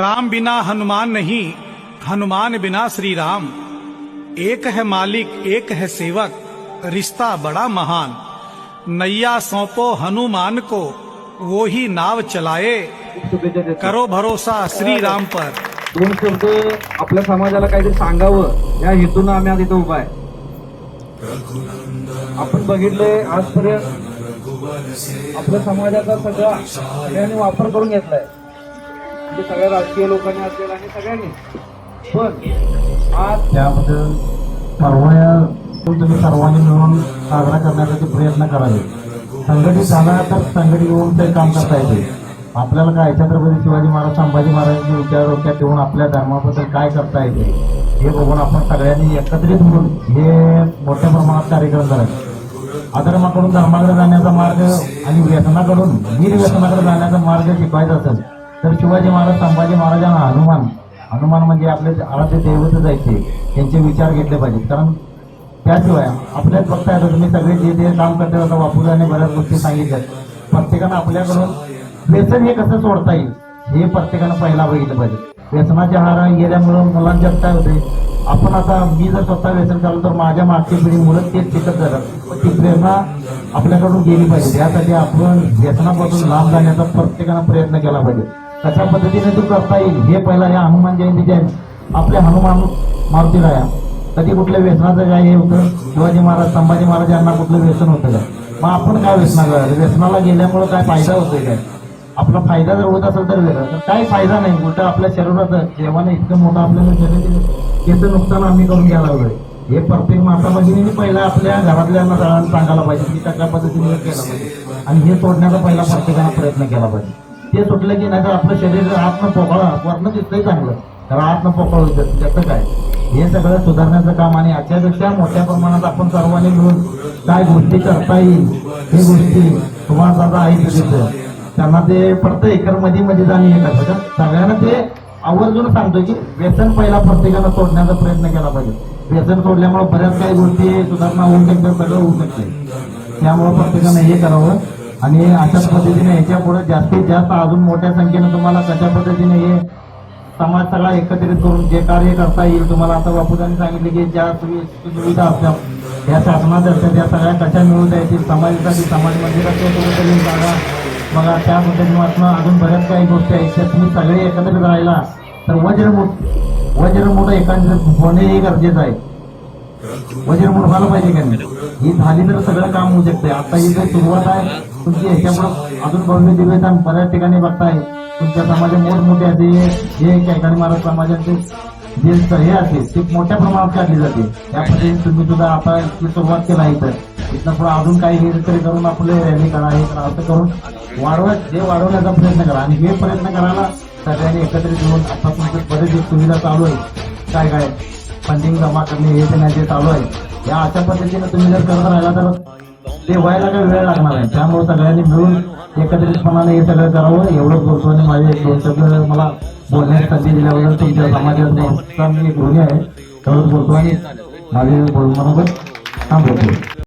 राम बिना हनुमान नहीं, हनुमान बिना श्री राम एक है मालिक, एक है सेवक, रिश्ता बड़ा महान। नैया सौंपो हनुमान को, वो ही नाव चलाए। करो भरोसा श्री राम पर। दोन शब्द आपल्या समाजाला काहीतरी सांगावं, या हेतून आम्ही आज इथे उभा आहे. आपण बघितलंय आजपर्यंत आपल्या समाजाचा सगळा वापर करून म्हणजे सगळ्या राजकीय लोकांनी असेल आणि सगळ्यांनी. पण आज त्याबद्दल सर्व तुम्ही सर्वांनी मिळून साजरा करण्यासाठी प्रयत्न करावे. संघटित झाला तर संघटित होऊन ते काम करता येते. आपल्याला काय छत्रपती शिवाजी महाराज संभाजी महाराजांचे विचार डोक्यात ठेवून आपल्या धर्माबद्दल काय करता येते हे बघून आपण सगळ्यांनी एकत्रित होऊन हे मोठ्या प्रमाणात कार्यक्रम करायचे अधर्माकडून धर्माकडे जाण्याचा मार्ग आणि व्यसनाकडून वीर जाण्याचा मार्ग शिकवायचा असेल तर शिवाजी महाराज संभाजी महाराजांना हनुमान हनुमान म्हणजे आपले आराध्य दैवत जायचे त्यांचे विचार घेतले पाहिजेत. कारण त्याशिवाय आपल्याच बघता येतं तुम्ही सगळे जे जे काम करते आता बापूजाने बऱ्याच गोष्टी सांगितल्यात. प्रत्येकानं आपल्याकडून व्यसन हे कसं सोडता येईल हे प्रत्येकानं पहिला बघितलं पाहिजे. व्यसनाच्या हार गेल्यामुळं मुलांचे काय होते. आपण आता मी जर स्वतः व्यसन केलं तर माझ्या मागची पिढी मुलं तेच शिकत जातात. ती प्रेरणा आपल्याकडून गेली पाहिजे. यासाठी आपण व्यसनापासून लांब जाण्याचा प्रत्येकानं प्रयत्न केला पाहिजे. कशा पद्धतीने तू करता येईल? हे पहिला या हनुमान जयंतीच्या आपल्या हनुमान मारुती राया कधी कुठल्या व्यसनाचं काय हे होतं? शिवाजी महाराज संभाजी महाराज यांना कुठलं व्यसन होतं काय? मग आपण काय व्यसना करायचं व्यसनाला गेल्यामुळं काय फायदा होतोय काय? आपला फायदा जर होत असेल तर वेगळा. तर काही फायदा नाही? उलट आपल्या शरीराचं जेव्हा इतकं मोठं आपल्याला शरीर त्याचं नुकसान आम्ही करून घ्यायला वेळ हे प्रत्येक माता भगिनीने पहिला आपल्या घरातल्यांना सगळ्यांना सांगायला पाहिजे. की कशा पद्धतीने केलं पाहिजे. आणि हे तोडण्याचा पहिला प्रत्येकाने प्रयत्न केला पाहिजे. ते सुटलं की नाही तर आपलं शरीर आतनं पोकळा वर्ण दिसतंय चांगलं. तर आतनं पोकळ होतं. त्याचं काय? हे सगळं सुधारण्याचं काम आणि याच्यापेक्षा मोठ्या प्रमाणात आपण सर्वांनी मिळून काय गोष्टी करता येईल हे गोष्टी तुम्हाला दादा आहे तिथं. त्यांना ते फक्त एकरमध्ये मध्ये जाणे हे करतं का? सगळ्यांना ते आवर्जून सांगतो की व्यसन पहिला प्रत्येकाला सोडण्याचा प्रयत्न केला पाहिजे. व्यसन सोडल्यामुळे बऱ्याच काही गोष्टी सुधारणा होऊ शकतात सगळं होऊ शकते. त्यामुळे प्रत्येकानं हे करावं. आणि अशाच पद्धतीने ह्याच्या पुढे जास्तीत जास्त अजून मोठ्या संख्येनं तुम्हाला कशा पद्धतीने हे समाज सगळा एकत्रित करून जे कार्य करता येईल तुम्हाला आता बापूजांनी सांगितले की ज्या सुविधा असतात या शासनात असतात त्या सगळ्या कशा मिळवता द्यायची समाजासाठी समाज मंदिराच्या कुठेतरी जागा. बघा त्या पद्धतीपासून अजून बऱ्याच काही गोष्टी आहेत. त्या तुम्ही सगळे एकत्रित राहिला तर वज्रमुठ वज्रमुठ एकत्रित होणे हे गरजेचं आहे. म्हणजे व्हायला पाहिजे का नाही? ही झाली तर सगळं काम होऊ शकते. आता ही जर सुरुवात आहे तुमची ह्याच्यामुळे अजून भव्य दिव्य आणि बऱ्याच ठिकाणी बघताय. तुमच्या समाजात मोठमोठे असे हे काही महाराज समाजाचे जे हे असते ते मोठ्या प्रमाणात काढली जाते त्या तुम्ही सुद्धा आता सुरुवात केला इथं. पुढे अजून काही हे तरी करून आपले रॅली करा हे करा असं करून वाढवत जे वाढवण्याचा प्रयत्न करा. आणि हे प्रयत्न करायला सगळ्यांनी एकत्रित येऊन आता तुमचं बरेच सुविधा चालू आहे काय काय? फंडिंग जमा करणे हे ते नाही जे चालू आहे या अशा पद्धतीने तुम्ही जर करत राहिला तर ते व्हायला काही वेळ लागणार आहे त्यामुळे सगळ्यांनी मिळून एकत्रितपणाने हे सगळं करावं. एवढंच बोलतो आणि माझे दोन शब्द मला बोलण्यास संधी दिल्याबद्दल तुमच्या समाजात मी एक आहे. एवढंच बोलतो आणि माझे बोलून थांबवतो